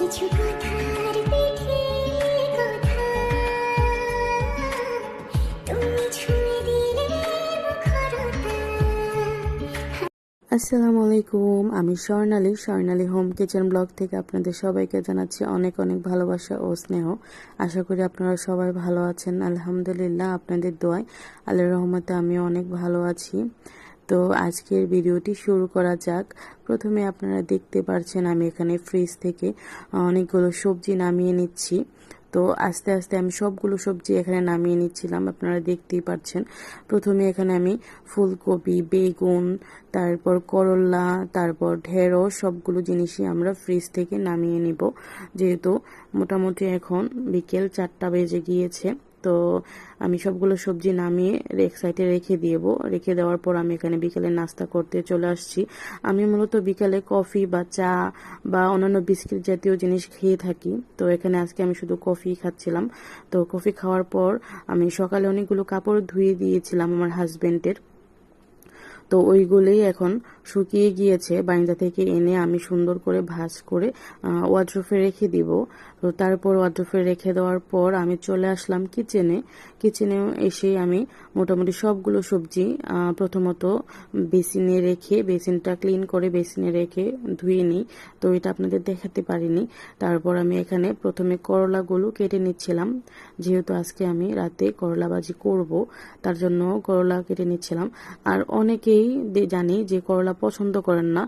আসসালামু আলাইকুম আমি Swarnali Swarnali home kitchen blog থেকে আপনাদের সবাইকে জানাচ্ছি অনেক অনেক ভালোবাসা ও স্নেহ। আশা করি আপনারা সবাই ভালো আছেন। আলহামদুলিল্লাহ, আপনাদের দোয়ায় আল্লাহর রহমতে আমিও অনেক ভালো আছি। তো আজকের ভিডিওটি শুরু করা যাক। প্রথমে আপনারা দেখতে পারছেন আমি এখানে ফ্রিজ থেকে অনেকগুলো সবজি নামিয়ে নিচ্ছি। তো আস্তে আস্তে আমি সবগুলো সবজি এখানে নামিয়ে নিচ্ছিলাম, আপনারা দেখতেই পাচ্ছেন প্রথমে এখানে আমি ফুলকপি, বেগুন, তারপর করলা, তারপর ঢেঁড়স, সবগুলো জিনিসই আমরা ফ্রিজ থেকে নামিয়ে নিব। যেহেতু মোটামুটি এখন বিকেল চারটা বেজে গিয়েছে তো আমি সবগুলো সবজি নামিয়ে এক সাইডে রেখে দিব রেখে দেওয়ার পর আমি এখানে বিকেলে নাস্তা করতে চলে আসছি। আমি মূলত বিকালে কফি বা চা বা অন্যান্য বিস্কিট জাতীয় জিনিস খেয়ে থাকি। তো এখানে আজকে আমি শুধু কফি খাচ্ছিলাম। তো কফি খাওয়ার পর আমি সকালে অনেকগুলো কাপড় ধুয়ে দিয়েছিলাম আমার হাজবেন্ডের। তো ওইগুলোই এখন শুকিয়ে গিয়েছে, বারিন্দা থেকে এনে আমি সুন্দর করে ভাজ করে ওয়াড্রোফে রেখে দিব। তো তারপর ওয়াড্রোফে রেখে দেওয়ার পর আমি চলে আসলাম কিচেনে। কিচেনে এসে আমি মোটামুটি সবগুলো সবজি প্রথমত বেসিনে রেখে, বেসিনটা ক্লিন করে বেসিনে রেখে ধুয়ে নিই। তো এটা আপনাদের দেখাতে পারিনি। তারপর আমি এখানে প্রথমে করলাগুলো কেটে নিচ্ছিলাম। যেহেতু আজকে আমি রাতে করলা ভাজি করব, তার জন্য করলা কেটে নিচ্ছিলাম। আর অনেকেই জানি যে করলা পছন্দ করেন না।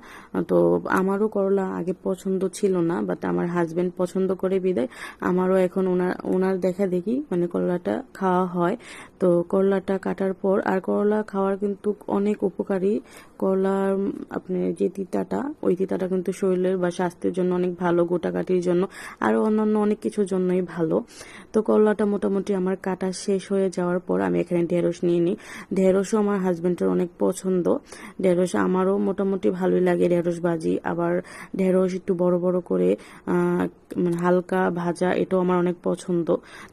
তো আমারও করলা আগে পছন্দ ছিল না বাট আমার হাজবেন্ড পছন্দ করে বিদায়। আমারও এখন ওনার ওনার দেখা দেখি মানে করলাটা খাওয়া হয়। তো করলাটা কাটার পর আর করলা খাওয়ার কিন্তু অনেক উপকারী। করলার উম, আপনার যে তিতাটা ওই তিতাটা কিন্তু শরীরের বা স্বাস্থ্যের জন্য অনেক ভালো গোটাকাটির জন্য আরও অন্যান্য অনেক কিছুর জন্যই ভালো। তো করলাটা মোটামুটি আমার কাটা শেষ হয়ে যাওয়ার পর আমি এখানে ঢেঁড়স নিয়ে নিই। ঢেঁড়সও আমার হাজবেন্ডের অনেক পছন্দ। ঢেঁড়স আমারও মোটামুটি ভালোই লাগে ঢেঁড়স ভাজি। আবার ঢেঁড়স একটু বড় বড় করে মানে হালকা ভাজা, এটাও আমার অনেক পছন্দ।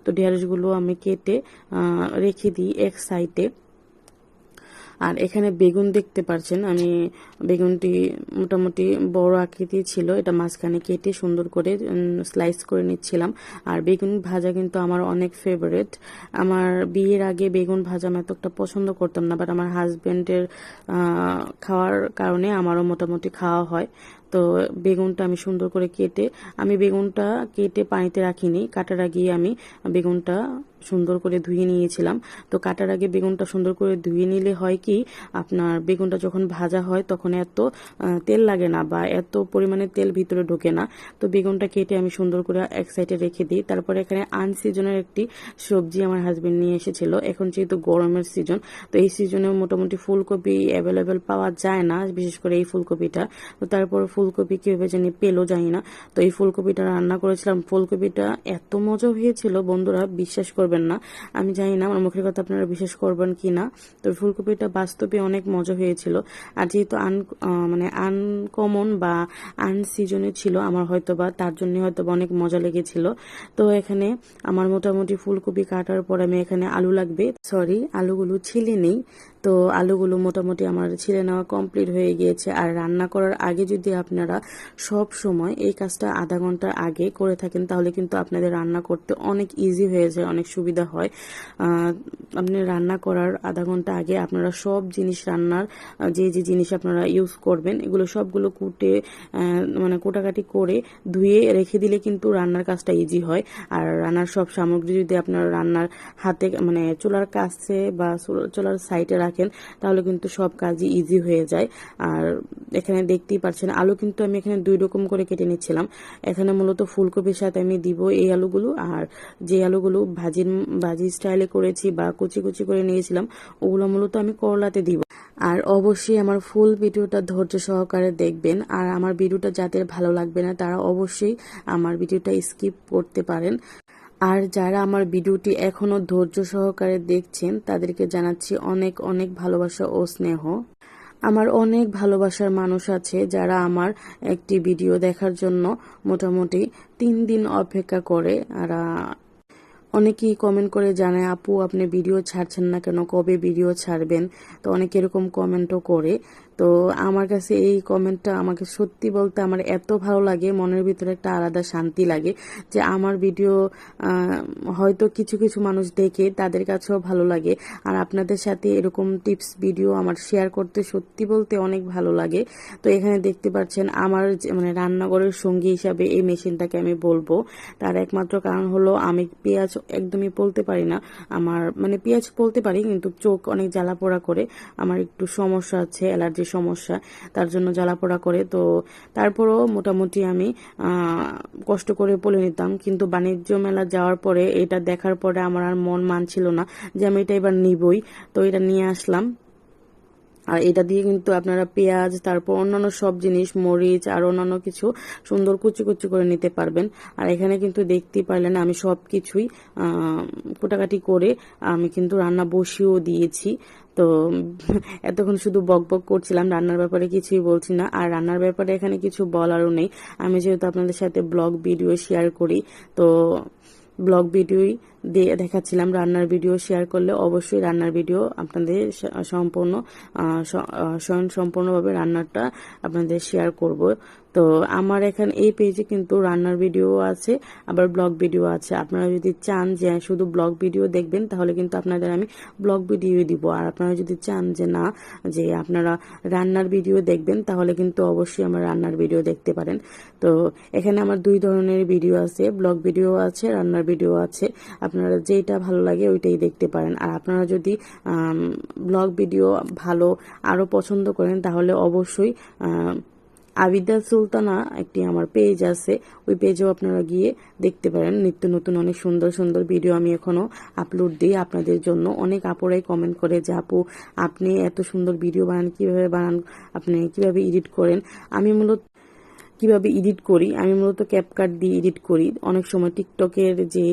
তো ঢেঁড়সগুলো আমি কেটে রেখে দিই এক সাইডে আর এখানে বেগুন দেখতে পারছেন। আমি বেগুনটি মোটামুটি বড় আকৃতি ছিল। এটা মাঝখানে কেটে সুন্দর করে স্লাইস করে নিচ্ছিলাম। আর বেগুন ভাজা কিন্তু আমার অনেক ফেভারেট আমার বিয়ের আগে বেগুন ভাজা আমি এতটা পছন্দ করতাম না বাট আমার হাজবেন্ডের খাওয়ার কারণে আমারও মোটামুটি খাওয়া হয়। তো বেগুনটা আমি সুন্দর করে কেটে, আমি বেগুনটা কেটে পানিতে রাখিনি। কাটার আগে আমি বেগুনটা সুন্দর করে ধুয়ে নিয়েছিলাম। তো কাটার আগে বেগুনটা সুন্দর করে ধুয়ে নিলে হয় কি, আপনার বেগুনটা যখন ভাজা হয় তখন এত তেল লাগে না বা এত পরিমাণে তেল ভিতরে ঢোকে না। তো বেগুনটা কেটে আমি সুন্দর করে এক সাইডে রেখে দিই। তারপরে এখানে আনসিজনের একটি সবজি আমার হাজবেন্ড নিয়ে এসেছিল। এখন যেহেতু গরমের সিজন, তো এই সিজনে মোটামুটি ফুলকপি অ্যাভেলেবেল পাওয়া যায় না, বিশেষ করে এই ফুলকপিটা। তো তারপর ফুলকপি কীভাবে জানি পেল জানি না। তো এই ফুলকপিটা রান্না করেছিলাম। ফুলকপিটা এত মজা হয়েছিল, বন্ধুরা, বিশ্বাস করবেন না। আমি জানি না আমার মুখের কথা আপনারা বিশ্বাস করবেন কি না। তো ফুলকপিটা বাস্তবে অনেক মজা হয়েছিল। আর যেহেতু আন মানে আনকমন বা আনসিজনে ছিল আমার হয়তো বা তার জন্য হয়তো বা অনেক মজা লেগেছিল। তো এখানে আমার মোটামুটি ফুলকপি কাটার পর আমি এখানে আলু লাগবে। সরি, আলুগুলো ছিলে নেই। তো আলুগুলো মোটামুটি আমার ছিলে নেওয়া কমপ্লিট হয়ে গিয়েছে। আর রান্না করার আগে যদি আপনারা সব সময় এই কাজটা আধা ঘণ্টা আগে করে থাকেন, তাহলে কিন্তু আপনাদের রান্না করতে অনেক ইজি হয়ে যায়, অনেক সুবিধা হয়। আপনি রান্না করার আধা ঘণ্টা আগে আপনারা সব জিনিস রান্নার, যে যে জিনিস আপনারা ইউজ করবেন, এগুলো সবগুলো কুটে মানে কোটাকাটি করে ধুয়ে রেখে দিলে কিন্তু রান্নার কাজটা ইজি হয়। আর রান্নার সব সামগ্রী যদি আপনার রান্নার হাতে মানে চুলার কাছে বা চুল- চুলার সাইডে রাখেন তাহলে কিন্তু সব কাজই ইজি হয়ে যায়। আর এখানে দেখতেই পাচ্ছেন, আলু কিন্তু আমি এখানে দুই রকম করে কেটে নিচ্ছিলাম। এখানে মূলত ফুলকপির সাথে আমি দিব এই আলুগুলো, আর যে আলুগুলো ভাজির ভাজি স্টাইলে করেছি বা কুচি কুচি করে নিয়েছিলাম, ওগুলো মূলত আমি করলাতে দিব। আর অবশ্যই আমার ফুল ভিডিওটা ধৈর্য সহকারে দেখবেন, আর আমার ভিডিওটা যাদের ভালো লাগবে না, তারা অবশ্যই আমার ভিডিওটা স্কিপ করতে পারেন। আর যারা আমার ভিডিওটি এখনও ধৈর্য সহকারে দেখছেন, তাদেরকে জানাচ্ছি অনেক অনেক ভালোবাসা ও স্নেহ। আমার অনেক ভালোবাসার মানুষ আছে যারা আমার একটি ভিডিও দেখার জন্য মোটামুটি তিন দিন অপেক্ষা করে। আর অনেকেই কমেন্ট করে জানায়, আপু, আপনি ভিডিও ছাড়ছেন না কেন? কবে ভিডিও ছাড়বেন? তো অনেকে এরকম কমেন্টও করে। তো আমার কাছে এই কমেন্টটা আমাকে সত্যি বলতে আমার এত ভালো লাগে, মনের ভিতরে একটা আলাদা শান্তি লাগে যে আমার ভিডিও হয়তো কিছু কিছু মানুষ দেখে তাদের কাছেও ভালো লাগে। আর আপনাদের সাথে এরকম টিপস ভিডিও আমার শেয়ার করতে সত্যি বলতে অনেক ভালো লাগে। তো এখানে দেখতে পাচ্ছেন আমার মানে রান্নাঘরের সঙ্গী হিসাবে এই মেশিনটাকে আমি বলব। তার একমাত্র কারণ হলো আমি পেঁয়াজ একদমই বলতে পারি না। আমার মানে পেঁয়াজ বলতে পারি কিন্তু চোখ অনেক জ্বালা পোড়া করে। আমার একটু সমস্যা আছে অ্যালার্জির সমস্যা, তার জন্য জ্বালাপোড়া করে। তো তারপরও মোটামুটি আমি কষ্ট করে বলে নিতাম। কিন্তু বাণিজ্য মেলা যাওয়ার পরে, এটা দেখার পরে আমার আর মন মানছিল না যে আমি এটা এবার নিবই। তো এটা নিয়ে আসলাম। আর এটা দিয়ে কিন্তু আপনারা পেঁয়াজ, তারপর অন্যান্য সব জিনিস, মরিচ আর অন্যান্য কিছু সুন্দর কুচি কুচি করে নিতে পারবেন। আর এখানে কিন্তু দেখতেই পারলেন আমি সব কিছুই কোটাকাটি করে আমি কিন্তু রান্না বসিয়েও দিয়েছি। তো এতক্ষণ শুধু বক বক করছিলাম, রান্নার ব্যাপারে কিছুই বলছি না। আর রান্নার ব্যাপারে এখানে কিছু বলারও নেই। আমি যেহেতু আপনাদের সাথে ব্লগ ভিডিও শেয়ার করি, তো ব্লগ ভিডিওই দিয়ে দেখাচ্ছিলাম রান্নার ভিডিও শেয়ার করলে অবশ্যই রান্নার ভিডিও আপনাদের সম্পূর্ণ স্বয়ং সম্পূর্ণভাবে রান্নাটা আপনাদের শেয়ার করব। তো আমার এখানে, এই পেজে কিন্তু রান্নার ভিডিও আছে, আবার ব্লগ ভিডিও আছে। আপনারা যদি চান যে শুধু ব্লগ ভিডিও দেখবেন, তাহলে কিন্তু আপনাদের আমি ব্লগ ভিডিও দিব। আর আপনারা যদি চান যে না, যে আপনারা রান্নার ভিডিও দেখবেন, তাহলে কিন্তু অবশ্যই আমার রান্নার ভিডিও দেখতে পারেন। তো এখানে আমার দুই ধরনের ভিডিও আছে ব্লগ ভিডিও আছে, রান্নার ভিডিও আছে। আপনারা যেটা ভালো লাগে ওইটাই দেখতে পারেন। আর আপনারা যদি ব্লগ ভিডিও ভালো আরও পছন্দ করেন, তাহলে অবশ্যই আবিদা সুলতানা একটি আমার পেজ আছে। ওই পেজেও আপনারা গিয়ে দেখতে পারেন। নিত্য নতুন অনেক সুন্দর সুন্দর ভিডিও আমি এখনও আপলোড দিই আপনাদের জন্য। অনেক আপুরাই কমেন্ট করে যে, আপু, আপনি এত সুন্দর ভিডিও বানান, কীভাবে বানান, আপনি কীভাবে এডিট করেন? আমি মূলত কীভাবে এডিট করি? আমি মূলত ক্যাপকাট দিয়ে এডিট করি। অনেক সময় টিকটকের যে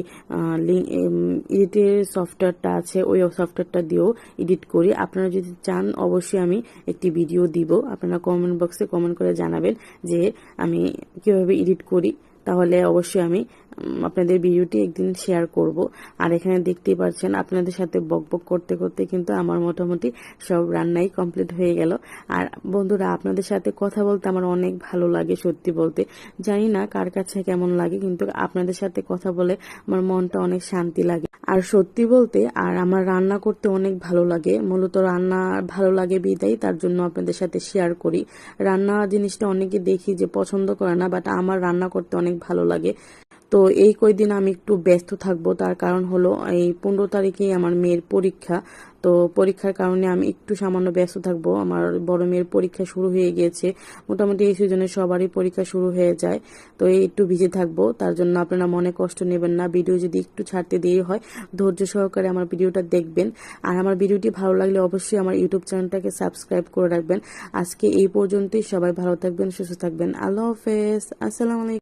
এডিটের সফটওয়্যারটা আছে, ওই সফটওয়্যারটা দিয়েও এডিট করি। আপনারা যদি চান, অবশ্যই আমি একটি ভিডিও দিব। আপনারা কমেন্ট বক্সে কমেন্ট করে জানাবেন যে, আমি কীভাবে এডিট করি। তাহলে অবশ্যই আমি আপনাদের ভিডিওটি একদিন শেয়ার করব। আর এখানে দেখতেই পাচ্ছেন, আপনাদের সাথে বক বক করতে করতে কিন্তু আমার মোটামুটি সব রান্নাই কমপ্লিট হয়ে গেল। আর বন্ধুরা, আপনাদের সাথে কথা বলতে আমার অনেক ভালো লাগে সত্যি বলতে। জানি না কার কাছে কেমন লাগে, কিন্তু আপনাদের সাথে কথা বলে আমার মনটা অনেক শান্তি লাগে। আর সত্যি বলতে, আর আমার রান্না করতে অনেক ভালো লাগে, মূলত রান্না ভালো লাগে বিদায়, তার জন্য আপনাদের সাথে শেয়ার করি। রান্না জিনিসটা অনেকে দেখি যে পছন্দ করে না বাট আমার রান্না করতে অনেক ভালো লাগে। তো এই কয়দিন আমি একটু ব্যস্ত থাকব, তার কারণ হলো এই পনেরো তারিখেই আমার মেয়ের পরীক্ষা। তো পরীক্ষার কারণে আমি একটু সামান্য ব্যস্ত থাকব। আমার বড় মেয়ের পরীক্ষা শুরু হয়ে গিয়েছে। মোটামুটি এই সিজনে সবারই পরীক্ষা শুরু হয়ে যায়। তো এই একটু ভিজে থাকব। তার জন্য আপনারা মনে কষ্ট নেবেন না। ভিডিও যদি একটু ছাড়তে দেরি হয়, ধৈর্য সহকারে আমার ভিডিওটা দেখবেন। আর আমার ভিডিওটি ভালো লাগলে অবশ্যই আমার ইউটিউব চ্যানেলটাকে সাবস্ক্রাইব করে রাখবেন। আজকে এই পর্যন্তই। সবাই ভালো থাকবেন, সুস্থ থাকবেন। আল্লাহ হাফেজ। আসসালামু